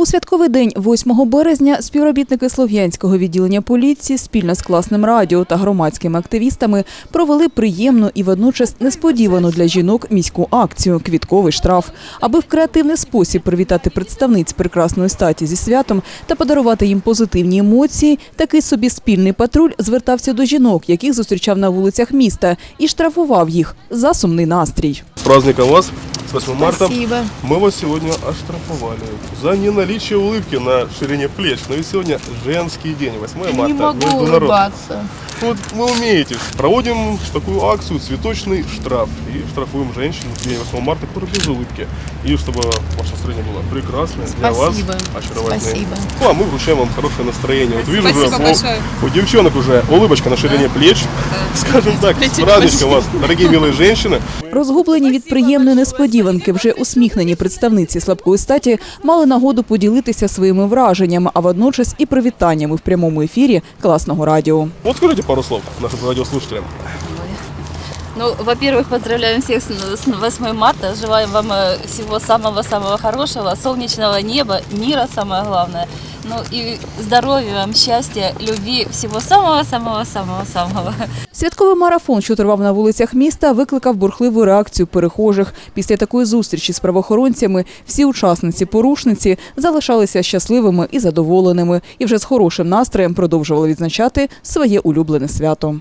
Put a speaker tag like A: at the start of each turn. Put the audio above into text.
A: У святковий день, 8 березня, співробітники Слов'янського відділення поліції спільно з класним радіо та громадськими активістами провели приємну і водночас несподівану для жінок міську акцію Квітковий штраф, аби в креативний спосіб привітати представниць прекрасної статі зі святом та подарувати їм позитивні емоції. Такий собі спільний патруль звертався до жінок, яких зустрічав на вулицях міста, і штрафував їх за сумний настрій.
B: Праздником вас, 8 марта.
C: Спасибо.
B: Мы вас сегодня оштрафовали за неналичие улыбки на ширине плеч. Но ведь сегодня женский день, 8 марта.
C: Не могу
B: международный.
C: улыбаться.
B: Вот вы умеете. Проводим такую акцию «Цветочный штраф». И штрафуем женщин в день 8 марта, которые без улыбки. И чтобы ваше настроение было прекрасное, для вас
C: Спасибо.
B: очаровательное.
C: Спасибо.
B: Ну, а мы вручаем вам хорошее настроение. Вот вижу
C: Спасибо
B: уже,
C: большое.
B: у, у девчонок уже улыбочка на ширине плеч. Скажем так, с праздничком вас, дорогие милые женщины.
A: Розгублені від приємної несподіванки, вже усміхнені представниці слабкої статі мали нагоду поділитися своїми враженнями, а водночас і привітаннями в прямому ефірі класного радіо.
B: От скажіть пару слов нашим радиослушателям.
D: Ну, во-первых, поздравляем всех с с 8 марта. Желаем вам э, всего самого-самого хорошего, солнечного неба, мира самое главное. Ну и здоровья вам, счастья, любви, всего самого-самого-самого-самого.
A: Святковий марафон, що тривав на вулицях міста, викликав бурхливу реакцію перехожих. Після такої зустрічі з правоохоронцями всі учасниці-порушниці залишалися щасливими і задоволеними, і вже з хорошим настроєм продовжували відзначати своє улюблене свято.